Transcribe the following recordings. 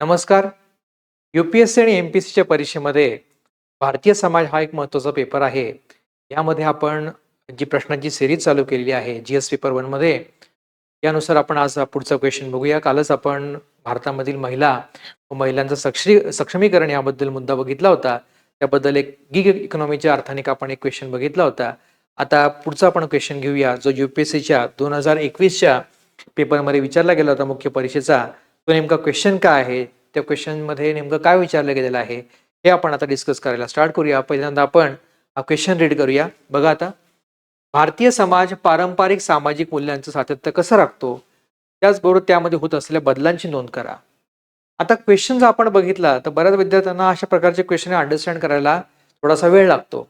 नमस्कार. U P S C आणि M P S सीच्या परीक्षेमध्ये भारतीय समाज हा एक महत्त्वाचा पेपर आहे. यामध्ये आपण जी प्रश्नांची सिरीज चालू केलेली आहे जी एस पेपर वनमध्ये यानुसार आपण आज पुढचा क्वेश्चन बघूया. कालच आपण भारतामधील महिला व महिलांचं सक्षी सक्षमीकरण याबद्दल मुद्दा बघितला होता. त्याबद्दल एक गिग इकॉनॉमीच्या अर्थाने आपण एक क्वेश्चन बघितला होता. आता पुढचा आपण क्वेश्चन घेऊया जो यू पी एस सीच्या दोन हजार एकवीसच्या पेपरमध्ये विचारला गेला होता मुख्य परीक्षेचा. तो नेमका क्वेश्चन काय आहे? त्या क्वेश्चनमध्ये नेमकं काय विचारलं गेलेलं आहे? हे आपण आता डिस्कस करायला स्टार्ट करूया. पहिल्यांदा आपण हा क्वेश्चन रीड करूया. बघा आता. भारतीय समाज पारंपरिक सामाजिक मूल्यांचं सातत्य कसं राखतो? त्याचबरोबर त्यामध्ये होत असलेल्या बदलांची नोंद करा. आता क्वेश्चन जर आपण बघितला तर बऱ्याच विद्यार्थ्यांना अशा प्रकारचे क्वेश्चन अंडरस्टँड करायला थोडासा वेळ लागतो.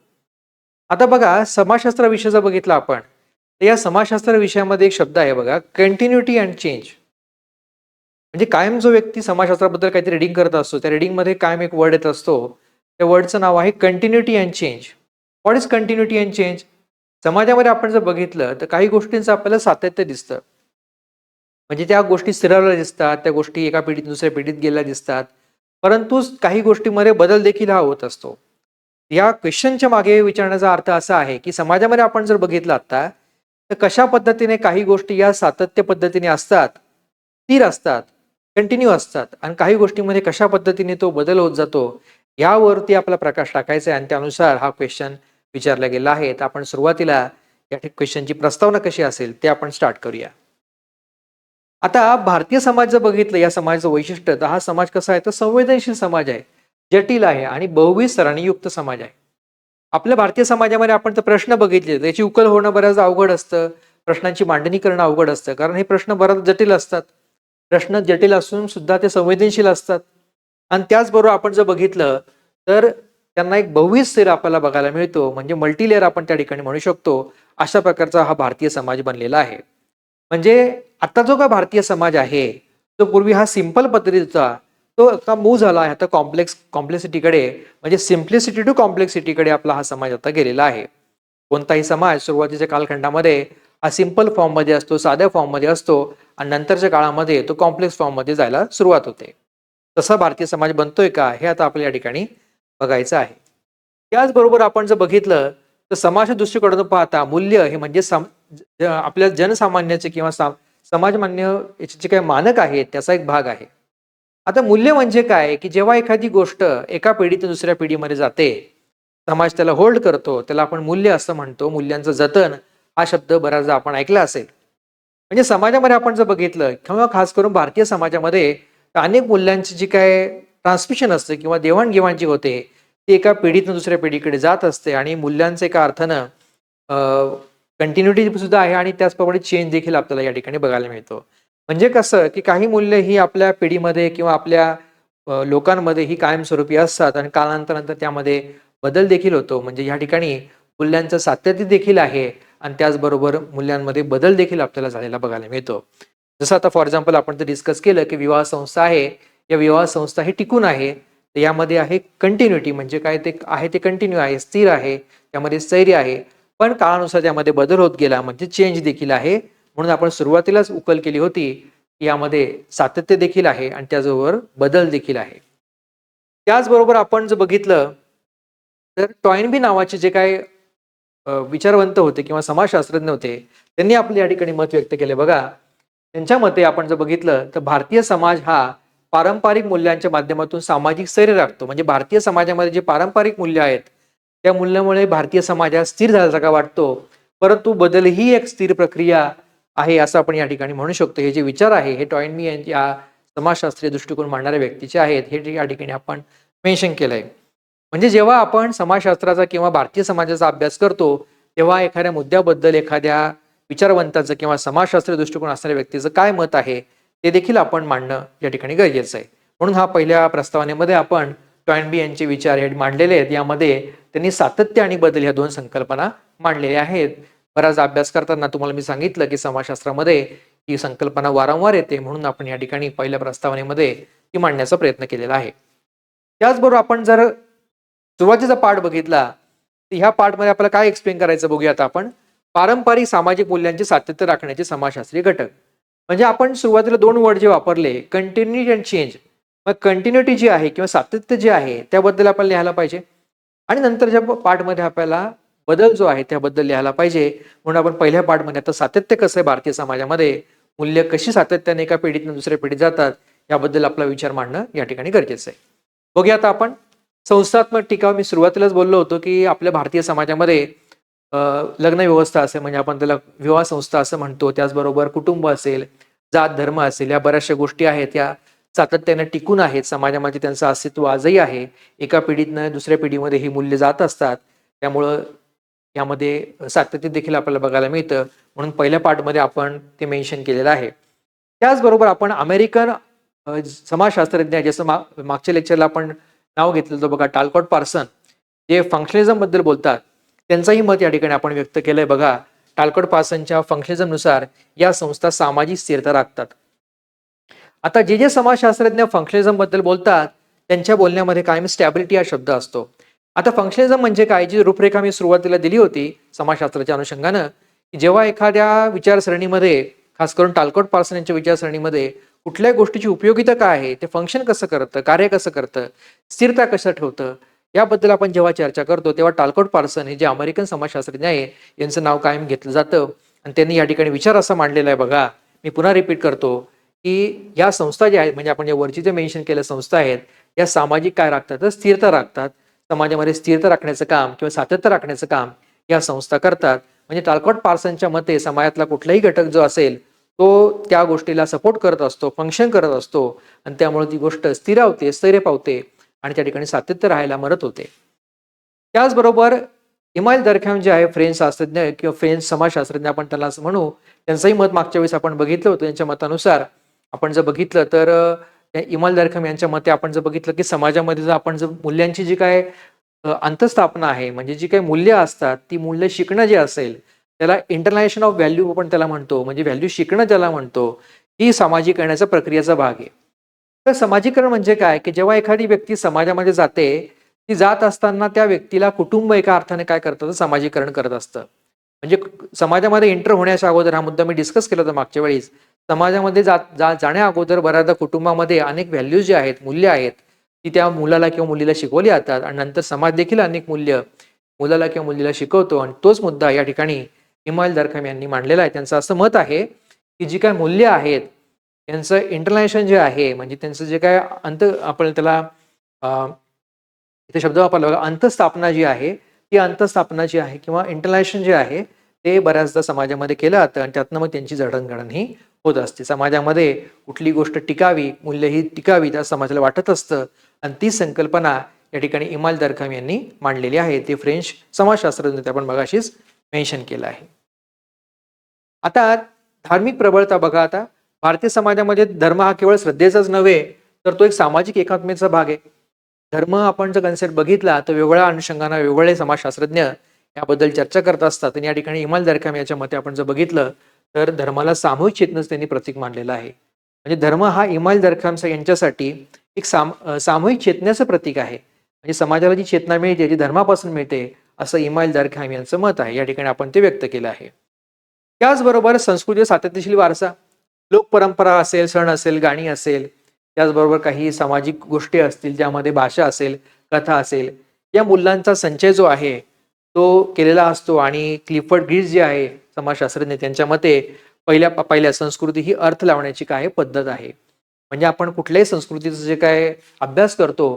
आता बघा समाजशास्त्र विषय जर बघितला आपण तर या समाजशास्त्र विषयामध्ये एक शब्द आहे बघा कंटिन्युटी अँड चेंज म्हणजे कायम जो व्यक्ती समाजशास्त्राबद्दल काहीतरी रिडिंग करत असतो त्या रिडिंगमध्ये कायम एक वर्ड येत असतो. त्या वर्डचं नाव आहे continuity and change what is continuity and change समाजामध्ये आपण जर बघितलं तर काही गोष्टींचं आपल्याला सातत्य दिसतं. म्हणजे त्या गोष्टी स्थिरावल्या दिसतात त्या गोष्टी एका पिढीत दुसऱ्या पिढीत गेल्या दिसतात. परंतु काही गोष्टीमध्ये बदल देखील हा होत असतो. या क्वेश्चनच्या मागे विचारण्याचा अर्थ असा आहे की समाजामध्ये आपण जर बघितलं आता तर कशा पद्धतीने काही गोष्टी या सातत्य पद्धतीने असतात स्थिर असतात. कंटिन्यू असतात. आणि काही गोष्टीमध्ये कशा पद्धतीने तो बदल होत जातो यावरती आपला प्रकाश टाकायचा आहे. आणि त्यानुसार हा क्वेश्चन विचारला गेला आहे. तर आपण सुरुवातीला या क्वेश्चनची प्रस्तावना कशी असेल ते आपण स्टार्ट करूया. आता भारतीय समाज जर बघितलं या समाजाचं वैशिष्ट्य तर हा समाज कसा आहे? तर संवेदनशील समाज आहे. जटिल आहे आणि बहुविध सरणीयुक्त समाज आहे. आपल्या भारतीय समाजामध्ये आपण तर प्रश्न बघितले त्याची उकल होणं बऱ्याच अवघड असतं. प्रश्नांची मांडणी करणं अवघड असतं. कारण हे प्रश्न बऱ्याच जटिल असतात. प्रश्न जटिल असून सुद्धा ते संवेदनशील असतात. आणि त्याचबरोबर आपण जर बघितलं तर त्यांना एक भव्य स्थिर आपल्याला बघायला मिळतो. म्हणजे मल्टीलेअर आपण त्या ठिकाणी म्हणू शकतो. अशा प्रकारचा हा भारतीय समाज बनलेला आहे. म्हणजे आता जो का भारतीय समाज आहे तो पूर्वी हा सिंपल पद्धतीचा तो आता मूव झाला आहे. आता कॉम्प्लेक्स कॉम्प्लेक्सिटीकडे म्हणजे सिम्प्लिसिटी टू कॉम्प्लेक्सिटीकडे आपला हा समाज आता गेलेला आहे. कोणताही समाज सुरुवातीच्या कालखंडामध्ये हा सिंपल फॉर्ममध्ये असतो साध्या फॉर्ममध्ये असतो. आणि नंतरच्या काळामध्ये तो कॉम्प्लेक्स फॉर्ममध्ये जायला सुरुवात होते. तसा भारतीय समाज बनतोय का हे आता आपल्या या ठिकाणी बघायचं आहे. त्याचबरोबर आपण जर बघितलं तर समाज दृष्टिकोनातून पाहता मूल्य हे म्हणजे सम आपल्या जनसामान्याचे किंवा सा समाजमान्य याचे जे काही मानक आहेत त्याचा एक भाग आहे. आता मूल्य म्हणजे काय की जेव्हा एखादी गोष्ट एका पिढीतून दुसऱ्या पिढीमध्ये जाते समाज त्याला होल्ड करतो त्याला आपण मूल्य असं म्हणतो मूल्यांचं जतन हा शब्द बऱ्याचदा आपण ऐकला असेल. म्हणजे समाजामध्ये आपण जर बघितलं किंवा खास करून भारतीय समाजामध्ये अनेक मूल्यांची जी काय ट्रान्समिशन असते किंवा देवाणघेवाण जी होते ती एका पिढीतून दुसऱ्या पिढीकडे जात असते आणि मूल्यांचं एका अर्थानं कंटिन्युटी सुद्धा आहे आणि त्याचप्रमाणे चेंज देखील आपल्याला या ठिकाणी बघायला मिळतो. म्हणजे कसं की काही मूल्य ही आपल्या पिढीमध्ये किंवा आपल्या लोकांमध्ये ही कायमस्वरूपी असतात आणि कालांतरानंतर त्यामध्ये बदल देखील होतो. म्हणजे या ठिकाणी मूल्यांचं सातत्य देखील आहे. आणि त्याचबरोबर मूल्यांमध्ये बदल देखील आपल्याला झालेला बघायला मिळतो. जसं आता फॉर एक्झाम्पल आपण जर डिस्कस केलं की विवाह संस्था आहे या विवाह संस्था ही टिकून आहे तर यामध्ये आहे कंटिन्युटी म्हणजे काय ते आहे ते कंटिन्यू आहे स्थिर आहे त्यामध्ये स्थैर्य आहे. पण काळानुसार त्यामध्ये बदल होत गेला म्हणजे चेंज देखील आहे. म्हणून आपण सुरुवातीलाच उकल केली होती की यामध्ये सातत्य देखील आहे आणि त्याचबरोबर बदल देखील आहे. त्याचबरोबर आपण जर बघितलं तर टॉयनबी नावाचे जे काय विचारवंत होते किंवा समाजशास्त्रज्ञ होते त्यांनी आपले या ठिकाणी मत व्यक्त केले. बघा त्यांच्या मते आपण जर बघितलं तर भारतीय समाज हा पारंपरिक मूल्यांच्या माध्यमातून सामाजिक स्थैर्य राखतो. म्हणजे भारतीय समाजामध्ये जे पारंपरिक मूल्य आहेत त्या मूल्यामुळे भारतीय समाज हा स्थिर झाल्यासारखा वाटतो. परंतु बदल ही एक स्थिर प्रक्रिया आहे असं आपण या ठिकाणी म्हणू शकतो. हे जे विचार आहे हे टॉयनमी या समाजशास्त्रीय दृष्टिकोन मांडणाऱ्या व्यक्तीचे आहेत हे या ठिकाणी आपण मेन्शन केलं आहे म्हणजे जेव्हा आपण समाजशास्त्राचा किंवा भारतीय समाजाचा अभ्यास करतो तेव्हा एखाद्या मुद्द्याबद्दल एखाद्या विचारवंताचं किंवा समाजशास्त्रीय दृष्टिकोन असणाऱ्या व्यक्तीचं काय मत आहे ते देखील आपण मांडणं या ठिकाणी गरजेचं आहे. म्हणून हा पहिल्या प्रस्तावनेमध्ये आपण टॉयनबी यांचे विचार हे मांडलेले आहेत. यामध्ये त्यांनी सातत्य आणि बदल ह्या दोन संकल्पना मांडलेल्या आहेत. बराच अभ्यास करताना तुम्हाला मी सांगितलं की समाजशास्त्रामध्ये ही संकल्पना वारंवार येते म्हणून आपण या ठिकाणी पहिल्या प्रस्तावनेमध्ये ती मांडण्याचा प्रयत्न केलेला आहे. त्याचबरोबर आपण जर सुरुवातीचा पाठ बघितला तर ह्या पाठमध्ये आपल्याला काय एक्सप्लेन करायचं बघूया आता आपण? पारंपरिक सामाजिक मूल्यांचे सातत्य राखण्याचे समाजशास्त्रीय घटक. म्हणजे आपण सुरुवातीला दोन वर्ड जे वापरले कंटिन्युटी अँड चेंज मग कंटिन्युटी जी आहे किंवा सातत्य जे आहे त्याबद्दल आपण लिहायला पाहिजे. आणि नंतरच्या पाठमध्ये पार्टमध्ये आपल्याला बदल जो आहे त्याबद्दल लिहायला पाहिजे. म्हणून आपण पहिल्या पाठमध्ये आता सातत्य कसं आहे भारतीय समाजामध्ये मूल्य कशी सातत्याने एका पिढीतून दुसऱ्या पिढीत जातात याबद्दल आपला विचार मांडणं या ठिकाणी गरजेचं आहे. बघूया आता आपण. संस्थात्मक टीका मी सुरुवातीलाच बोललो होतो की आपल्या भारतीय समाजामध्ये लग्न व्यवस्था असेल म्हणजे आपण त्याला विवाह संस्था असं म्हणतो त्याचबरोबर कुटुंब असेल जात धर्म असेल या बऱ्याचशा गोष्टी आहेत त्या सातत्याने टिकून आहेत समाजामध्ये त्यांचं अस्तित्व आजही आहे. एका पिढीतनं दुसऱ्या पिढीमध्ये ही मूल्य जात असतात. त्यामुळं यामध्ये सातत्य देखील आपल्याला बघायला मिळतं. म्हणून पहिल्या पार्टमध्ये आपण ते मेन्शन केलेलं आहे. त्याचबरोबर आपण अमेरिकन समाजशास्त्रज्ञ जसं मा मागच्या लेक्चरला आपण नाव घेतलं होतं बघा टालकॉट पार्सन. जे फंक्शनिझमबद्दल बोलतात त्यांचंही मत या ठिकाणी आपण व्यक्त केलंय बघा. टालकॉट पार्सनच्या फंक्शनिझमनुसार या संस्था सामाजिक स्थिरता राखतात. आता जे जे समाजशास्त्रज्ञ फंक्शनिझमबद्दल बोलतात त्यांच्या बोलण्यामध्ये कायम स्टॅबिलिटी हा शब्द असतो. आता फंक्शनिझम म्हणजे काय? जी रूपरेखा मी सुरुवातीला दिली होती समाजशास्त्राच्या अनुषंगानं जेव्हा एखाद्या विचारसरणीमध्ये खास करून टालकोट पार्सन यांच्या विचारसरणीमध्ये कुठल्या गोष्टीची उपयोगिता काय आहे? ते फंक्शन कसं करतं? कार्य कसं करतं? स्थिरता कसं ठेवतं? याबद्दल आपण जेव्हा चर्चा करतो तेव्हा टालकोट पार्सन हे जे अमेरिकन समाजशास्त्रज्ञ आहे यांचं नाव कायम घेतलं जातं. आणि त्यांनी या ठिकाणी विचार असा मांडलेला आहे बघा मी पुन्हा रिपीट करतो की या संस्था ज्या आहेत म्हणजे आपण जे वरची जे मेन्शन केल्या संस्था आहेत या सामाजिक काय राखतात? तर स्थिरता राखतात. समाजामध्ये स्थिरता राखण्याचं काम किंवा सातत्य राखण्याचं काम या संस्था करतात. म्हणजे टालकोट पार्सनच्या मते समाजातला कुठलाही घटक जो असेल तो त्या गोष्टीला सपोर्ट करत असतो फंक्शन करत असतो आणि त्यामुळे ती गोष्ट स्थिरावते स्थैर्य पावते आणि त्या ठिकाणी सातत्य राहायला मदत होते. त्याचबरोबर इमाईल दरख्याम जे आहे फ्रेंच शास्त्रज्ञ किंवा फ्रेंच समाजशास्त्रज्ञ आपण त्याला असं म्हणू त्यांचंही मत मागच्या वेळेस आपण बघितलं होतं त्यांच्या मतानुसार. आपण जर बघितलं तर इमाल दरखम यांच्या मते आपण जर बघितलं की समाजामध्ये जर आपण जर मूल्यांची जी काय अंतस्थापना आहे म्हणजे जी काही मूल्य असतात ती मूल्य शिकणं जे असेल त्याला इंटरनॅशन ऑफ व्हॅल्यू आपण त्याला म्हणतो म्हणजे व्हॅल्यू शिकणं ज्याला म्हणतो ही सामाजिकरणाचा प्रक्रियेचा भाग आहे. तर समाजीकरण म्हणजे काय? की जेव्हा एखादी व्यक्ती समाजामध्ये जाते ती जात असताना त्या व्यक्तीला कुटुंब एका अर्थाने काय करतं? समाजीकरण करत असतं. म्हणजे समाजामध्ये एंटर होण्याच्या अगोदर हा मुद्दा मी डिस्कस केला होता मागच्या वेळीस समाजामध्ये जात जा जाण्या अगोदर बऱ्याचदा कुटुंबामध्ये अनेक व्हॅल्यूज जे आहेत मूल्य आहेत ती त्या मुलाला किंवा मुलीला शिकवली जातात. आणि नंतर समाज देखील अनेक मूल्य मुलाला किंवा मुलीला शिकवतो. आणि तोच मुद्दा या ठिकाणी इमाईल दरखम यांनी मांडलेलं आहे. त्यांचं असं मत आहे की जी काय मूल्य आहेत त्यांचं इंटरनॅशनल जे आहे म्हणजे त्यांचं जे काय अंत आपण त्याला इथे शब्द वापरला बघा अंतस्थापना जी आहे ती अंतस्थापना जी आहे किंवा इंटरनॅशनल जे आहे ते बऱ्याचदा समाजामध्ये केलं जातं आणि त्यातनं मग त्यांची जडणघडण ही होत असते. समाजामध्ये कुठली गोष्ट टिकावी मूल्य ही टिकावी त्या समाजाला वाटत असतं. आणि ती संकल्पना या ठिकाणी इमाल दरखम यांनी मांडलेली आहे. ते फ्रेंच समाजशास्त्रज्ञ आपण मगाशीच मेन्शन केलं आहे. आता धार्मिक प्रबळता बघा आता. भारतीय समाजामध्ये धर्म हा केवळ श्रद्धेचाच नव्हे तर तो एक सामाजिक एकात्मेचा भाग आहे. धर्म आपण जर कन्सेप्ट बघितला तर वेगवेगळ्या अनुषंगाने वेगवेगळे समाजशास्त्रज्ञ याबद्दल चर्चा करत असतात. आणि या ठिकाणी इमाल दरकाम याच्या मते आपण जर बघितलं तर धर्माला सामूहिक चेतनच त्यांनी प्रतीक मानलेलं आहे. म्हणजे धर्म हा इमाल दरखाम यांच्यासाठी एक साम सामूहिक चेतनेचं प्रतीक आहे. म्हणजे समाजाला जी चेतना मिळते जी धर्मापासून मिळते असं इमाल दरखाम यांचं मत आहे. या ठिकाणी आपण ते व्यक्त केलं आहे. त्याचबरोबर संस्कृती सातत्यशील वारसा लोकपरंपरा असेल सण असेल गाणी असेल त्याचबरोबर काही सामाजिक गोष्टी असतील ज्यामध्ये भाषा असेल कथा असेल या मूल्यांचा संचय जो आहे तो केलेला असतो. आणि क्लिफर्ड ग्रीज जे आहे समाजशास्त्रज्ञ त्यांच्या मते पहिल्या पहिल्या संस्कृती ही अर्थ लावण्याची काय पद्धत आहे? म्हणजे आपण कुठल्याही संस्कृतीचा जे काय अभ्यास करतो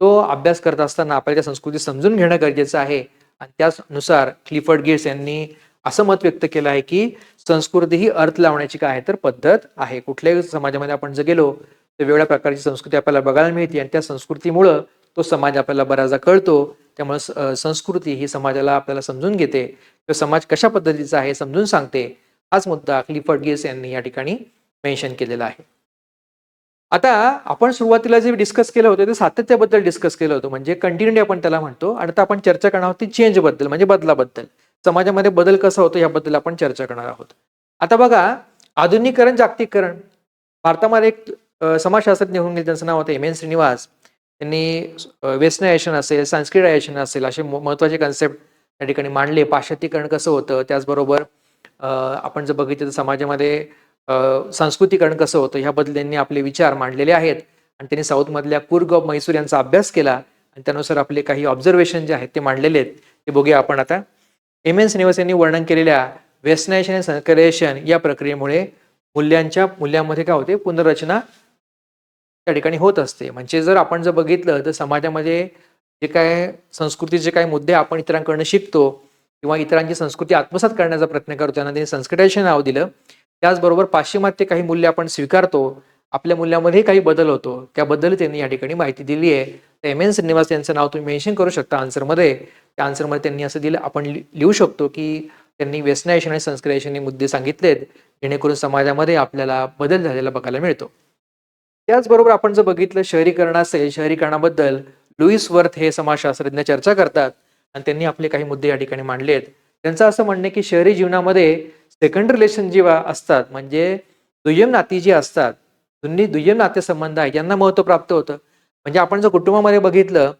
तो अभ्यास करत असताना आपल्याला त्या संस्कृती समजून घेणं गरजेचं आहे. आणि त्यानुसार क्लिफर्ड गिर्स यांनी असं मत व्यक्त केलं आहे की संस्कृती ही अर्थ लावण्याची काय आहे तर पद्धत आहे. कुठल्याही समाजामध्ये आपण जर गेलो तर वेगवेगळ्या प्रकारची संस्कृती आपल्याला बघायला मिळते आणि त्या संस्कृतीमुळं तो समाज आपल्याला बराचदा कळतो. त्यामुळे संस्कृती ही समाजाला आपल्याला समजून घेते. किंवा समाज कशा पद्धतीचा आहे समजून सांगते. हाच मुद्दा क्लिफर्ड यांनी या ठिकाणी मेन्शन केलेला आहे. आता आपण सुरुवातीला जे डिस्कस केलं होतं ते सातत्याबद्दल डिस्कस केलं होतं. म्हणजे कंटिन्युटी आपण त्याला म्हणतो. आणि आता आपण चर्चा करणार आहोत ती चेंजबद्दल म्हणजे बदलाबद्दल. समाजामध्ये बदल कसा होतो याबद्दल आपण चर्चा करणार आहोत. आता बघा आधुनिकीकरण जागतिकीकरण. भारतामध्ये एक समाजशास्त्रज्ञ होऊन गेले त्यांचं नाव होतं एम एन श्रीनिवास. त्यांनी वेस्टर्नायझेशन असेल संस्कृतायझेशन असेल असे म- महत्त्वाचे कन्सेप्ट त्या ठिकाणी मांडले. पाश्चात्यकरण कसं होतं? त्याचबरोबर आपण जर बघितलं तर समाजामध्ये संस्कृतीकरण सांस्कृतिकरण कसं होतं? ह्याबद्दल त्यांनी आपले विचार मांडलेले आहेत. आणि त्यांनी साऊथमधल्या कुर्ग मैसूर यांचा अभ्यास केला. आणि त्यानुसार आपले काही ऑब्झर्वेशन जे आहेत ते मांडलेले आहेत. ते बघूया आपण आता. एम एन श्रीनिवास यांनी वर्णन केलेल्या व्यसनायशन आणि संकरेशन या प्रक्रियेमुळे मूल्यांच्या मूल्यांमध्ये काय होते? पुनर्रचना त्या ठिकाणी होत असते. म्हणजे जर आपण जर बघितलं तर समाजामध्ये जे काय संस्कृतीचे काही मुद्दे आपण इतरांकडनं शिकतो किंवा इतरांची संस्कृती आत्मसात करण्याचा प्रयत्न करतो त्यांना त्यांनी संस्कृताचे नाव दिलं त्याचबरोबर पाश्चिमात्य काही मूल्य आपण स्वीकारतो आपल्या मूल्यामध्ये काही बदल होतो. त्याबद्दल त्यांनी या ठिकाणी माहिती दिली आहे. तर एम एन श्रीनिवास यांचं नाव तुम्ही मेन्शन करू शकता आन्सरमध्ये त्या आन्सरमध्ये त्यांनी असं दिलं. आपण लि- लिहू शकतो की त्यांनी व्यसनायशन आणि संस्कृताचे मुद्दे सांगितलेत जेणेकरून समाजामध्ये आपल्याला बदल झालेला बघायला मिळतो. त्याचबरोबर आपण जर बघितलं शहरीकरण असेल शहरीकरणाबद्दल लुईस वर्थ हे समाजशास्त्रज्ञ चर्चा करतात आणि त्यांनी आपले काही मुद्दे या ठिकाणी मांडलेत. त्यांचं असं म्हणणं की शहरी जीवनामध्ये सेकंड रिलेशन जेव्हा असतात म्हणजे दुय्यम नाती जी असतात दोन्ही दुय्यम नातेसंबंध आहेत यांना महत्त्व प्राप्त होतं. म्हणजे आपण जर कुटुंबामध्ये बघितलं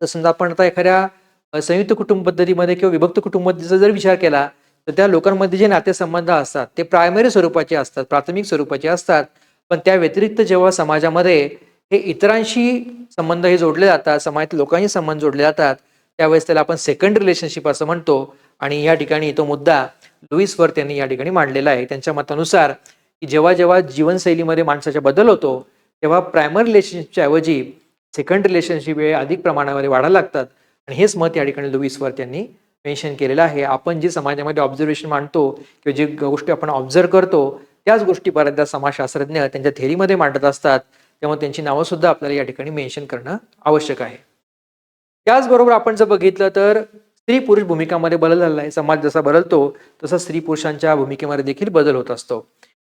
तर समजा आपण आता एखाद्या संयुक्त कुटुंब पद्धतीमध्ये किंवा विभक्त कुटुंब पद्धतीचा जर विचार केला तर त्या लोकांमध्ये जे नातेसंबंध असतात ते प्रायमरी स्वरूपाचे असतात प्राथमिक स्वरूपाचे असतात. पण त्या व्यतिरिक्त जेव्हा समाजामध्ये हे इतरांशी संबंध हे जोडले जातात समाजातील लोकांशी संबंध जोडले जातात त्यावेळेस त्याला आपण सेकंड रिलेशनशिप असं म्हणतो. आणि या ठिकाणी तो मुद्दा लुईस वर त्यांनी या ठिकाणी मांडलेला आहे. त्यांच्या मतानुसार की जेव्हा जेव्हा जीवनशैलीमध्ये माणसाचा बदल होतो तेव्हा प्रायमरी रिलेशनशिपच्या ऐवजी सेकंड रिलेशनशिप हे अधिक प्रमाणामध्ये वाढायला लागतात. आणि हेच मत या ठिकाणी लुईसवर त्यांनी मेन्शन केलेलं आहे. आपण जे समाजामध्ये ऑब्झर्वेशन मांडतो किंवा जे गोष्टी आपण ऑब्झर्व करतो त्याच गोष्टी बऱ्याचदा समाजशास्त्रज्ञ त्यांच्या थेरीमध्ये मांडत असतात. त्यामुळे त्यांची नावं सुद्धा आपल्याला या ठिकाणी मेन्शन करणं आवश्यक आहे. त्याचबरोबर आपण जर बघितलं तर स्त्री पुरुष भूमिकामध्ये बदल झाला आहे. समाज जसा बदलतो तसा स्त्री पुरुषांच्या भूमिकेमध्ये देखील बदल होत असतो.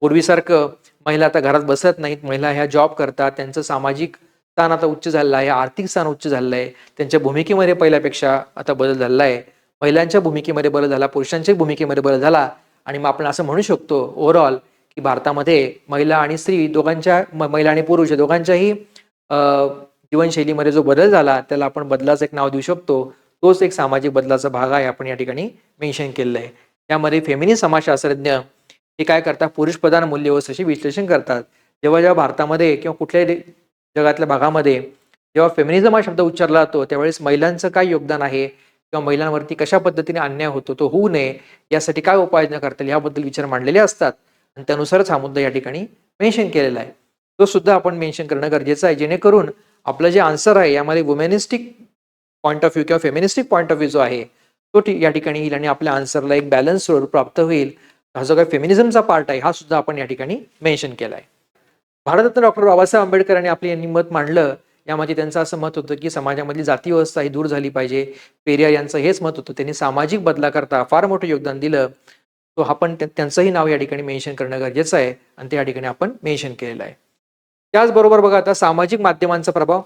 पूर्वीसारखं महिला आता घरात बसत नाहीत. महिला ह्या जॉब करतात. त्यांचं सामाजिक स्थान आता उच्च झालेलं आहे आर्थिक स्थान उच्च झालेलं आहे. त्यांच्या भूमिकेमध्ये पहिल्यापेक्षा आता बदल झालेला आहे. महिलांच्या भूमिकेमध्ये बदल झाला पुरुषांच्या भूमिकेमध्ये बदल झाला. आणि मग आपण असं म्हणू शकतो ओव्हरऑल की भारतामध्ये महिला आणि स्त्री दोघांच्या महिला आणि पुरुष या दोघांच्याही जीवनशैलीमध्ये जो बदल झाला त्याला आपण बदलाचं एक नाव देऊ शकतो. तोच एक सामाजिक बदलाचा भाग आहे आपण या ठिकाणी मेन्शन केलेलं आहे. त्यामध्ये फेमिनिस्ट समाजशास्त्रज्ञ हे काय करतात? पुरुष प्रधान मूल्यव्यवस्थेचे विश्लेषण करतात. जेव्हा जेव्हा भारतामध्ये किंवा कुठल्याही जगातल्या भागामध्ये जेव्हा फेमिनिझम हा शब्द उच्चारला जातो त्यावेळेस महिलांचं काय योगदान आहे? किंवा महिलांवरती कशा पद्धतीने अन्याय होतो तो होऊ नये यासाठी काय उपाययोजना करता येईल? याबद्दल विचार मांडलेले असतात. आणि त्यानुसारच हा मुद्दा या ठिकाणी मेन्शन केलेला आहे. तो सुद्धा आपण मेन्शन करणं गरजेचं आहे जेणेकरून आपलं जे आन्सर आहे यामध्ये वुमेनिस्टिक पॉईंट ऑफ व्ह्यू किंवा फेमिनिस्टिक पॉईंट ऑफ व्ह्यू जो आहे तो या ठिकाणी येईल आणि आपल्या आन्सरला एक बॅलन्स स्वरूप प्राप्त होईल. हा जो काही फेमिनिझमचा पार्ट आहे हा सुद्धा आपण या ठिकाणी मेन्शन केला आहे. भारतरत्न डॉक्टर बाबासाहेब आंबेडकरांनी आपले यांनी मत मांडलं. यामध्ये त्यांचं असं मत होतं की समाजामधली जाती व्यवस्था ही दूर झाली पाहिजे. पेरियार यांचं हेच मत होतं. त्यांनी सामाजिक बदलाकरता फार मोठं योगदान दिलं. तो आपण त्यांचंही नाव या ठिकाणी मेन्शन करणं गरजेचं आहे आणि ते या ठिकाणी आपण मेन्शन केलेलं आहे. त्याचबरोबर बघा आता सामाजिक माध्यमांचा प्रभाव.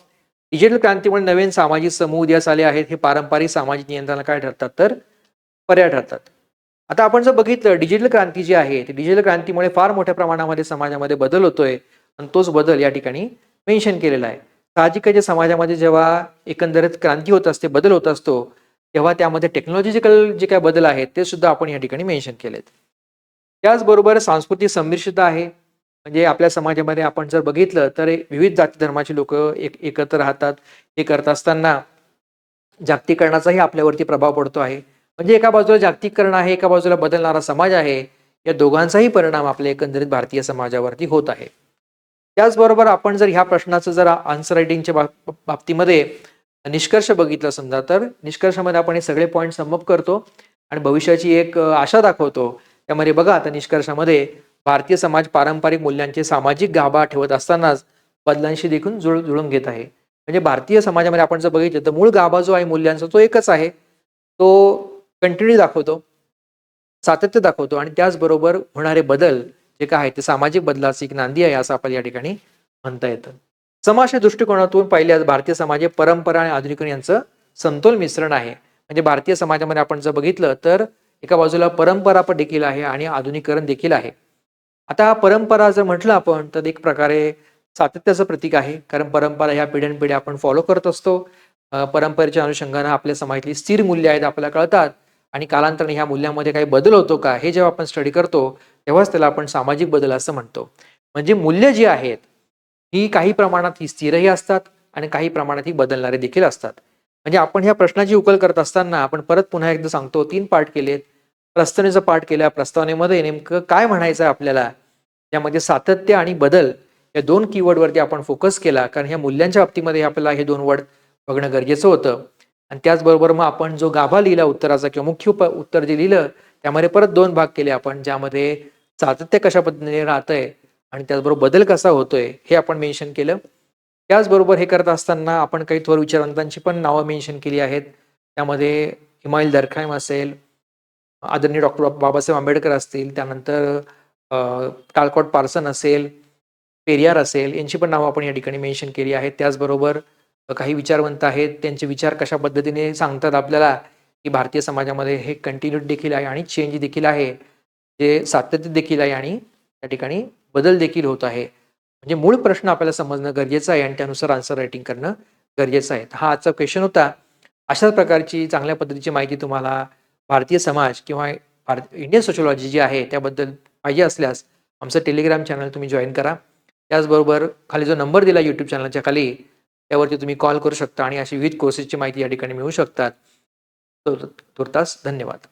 डिजिटल क्रांतीमुळे नवीन सामाजिक समूह उदयास आले आहेत. हे पारंपरिक सामाजिक नियंत्रण काय ठरतात तर? पर्याय ठरतात. आता आपण जर बघितलं डिजिटल क्रांती जी आहे ती डिजिटल क्रांतीमुळे फार मोठ्या प्रमाणामध्ये समाजामध्ये बदल होतोय. आणि तोच बदल या ठिकाणी मेन्शन केलेला आहे. साहजिकच समाजामध्ये जेव्हा एकंदरीत क्रांती होत असते बदल होत असतो तेव्हा त्यामध्ये टेक्नॉलॉजिकल जे काय बदल आहेत ते सुद्धा आपण या ठिकाणी मेन्शन केलेत. त्याचबरोबर सांस्कृतिक संमिश्रता आहे. म्हणजे आपल्या समाजामध्ये आपण जर बघितलं तर विविध जाती धर्माचे लोक एक एकत्र राहतात. हे करत असताना जागतिकरणाचाही आपल्यावरती प्रभाव पडतो आहे. म्हणजे एका बाजूला जागतिकरण आहे एका बाजूला बदलणारा समाज आहे. या दोघांचाही परिणाम आपल्या एकंदरीत भारतीय समाजावरती होत आहे. त्याचबरोबर आपण जर ह्या प्रश्नाचं जर आन्सर रायटिंगच्या बाब- बाबतीमध्ये निष्कर्ष बघितला समजा तर निष्कर्षामध्ये आपण हे सगळे पॉईंट समप करतो आणि भविष्याची एक आशा दाखवतो. त्यामध्ये बघा आता निष्कर्षामध्ये भारतीय समाज पारंपरिक मूल्यांचे सामाजिक गाभा ठेवत असतानाच बदलांशी देखील जुळ जुळून घेत आहे. म्हणजे भारतीय समाजामध्ये आपण जर बघितलं तर मूळ गाभा जो आहे मूल्यांचा तो एकच आहे. तो कंटिन्यू दाखवतो सातत्य दाखवतो आणि त्याचबरोबर होणारे बदल जे काय आहे ते सामाजिक बदलाची एक नांदी आहे असं आपल्याला या ठिकाणी म्हणता येतं. समाज दृष्टिकोनातून पाहिल्यास भारतीय समाज हे परंपरा आणि आधुनिकरण यांचं समतोल मिश्रण आहे. म्हणजे भारतीय समाजामध्ये आपण जर बघितलं तर एका बाजूला परंपरा पण देखील आहे आणि आधुनिकरण देखील आहे. आता हा परंपरा जर म्हटलं आपण तर एक प्रकारे सातत्याचं प्रतीक आहे. कारण परंपरा ह्या पिढ्यानपिढ्या आपण फॉलो करत असतो. परंपरेच्या अनुषंगानं आपल्या समाजातली स्थिर मूल्य आहेत आपल्याला कळतात. आणि कालांतराने ह्या मूल्यांमध्ये काही बदल होतो का हे जेव्हा आपण स्टडी करतो तेव्हाच त्याला आपण सामाजिक बदल असं म्हणतो. म्हणजे मूल्य जी आहेत ही काही प्रमाणात ही स्थिरही असतात आणि काही प्रमाणात ही बदलणारे देखील असतात. म्हणजे आपण ह्या प्रश्नाची उकल करत असताना आपण परत पुन्हा एकदा सांगतो तीन पाठ केलेत. प्रस्तावनेचा पाठ केला प्रस्तावनेमध्ये नेमकं काय म्हणायचं आहे आपल्याला? यामध्ये सातत्य आणि बदल या दोन कीवर्डवरती आपण फोकस केला कारण ह्या मूल्यांच्या बाबतीमध्ये आपल्याला हे दोन वर्ड बघणं गरजेचं होतं. आणि त्याचबरोबर मग आपण जो गाभा लिहिला उत्तराचा किंवा मुख्य उप उत्तर जे लिहिलं त्यामध्ये परत दोन भाग केले आपण ज्यामध्ये सातत्य कशा पद्धतीने राहतंय आणि त्याचबरोबर बदल कसा होतोय हे आपण मेन्शन केलं. त्याचबरोबर हे करत असताना आपण काही थोर विचारवंतांची पण नावं मेन्शन केली आहेत. त्यामध्ये हिमाईल दरखाईम असेल आदरणीय डॉक्टर बाबासाहेब आंबेडकर असतील त्यानंतर टालकॉट पार्सन असेल पेरियार असेल यांची पण नावं आपण या ठिकाणी मेन्शन केली आहेत. त्याचबरोबर काही विचारवंत आहेत त्यांचे विचार कशा पद्धतीने सांगतात आपल्याला की भारतीय समाजामध्ये हे कंटिन्यूट देखील आहे आणि चेंज देखील आहे. जे सातत्य देखील आहे आणि त्या ठिकाणी बदल देखील होत आहे. म्हणजे मूळ प्रश्न आपल्याला समजणं गरजेचं आहे आणि त्यानुसार आन्सर रायटिंग करणं गरजेचं आहे. हा आजचा क्वेश्चन होता. अशाच प्रकारची चांगल्या पद्धतीची माहिती तुम्हाला भारतीय समाज किंवा भारत इंडियन सोशोलॉजी जी आहे त्याबद्दल पाहिजे असल्यास आमचं टेलिग्राम चॅनल तुम्ही जॉईन करा. त्याचबरोबर खाली जो नंबर दिला यूट्यूब चॅनलच्या खाली त्यावरती तुम्ही कॉल करू शकता आणि अशी विविध कोर्सेसची माहिती या ठिकाणी मिळू शकतात. तुर्तास धन्यवाद.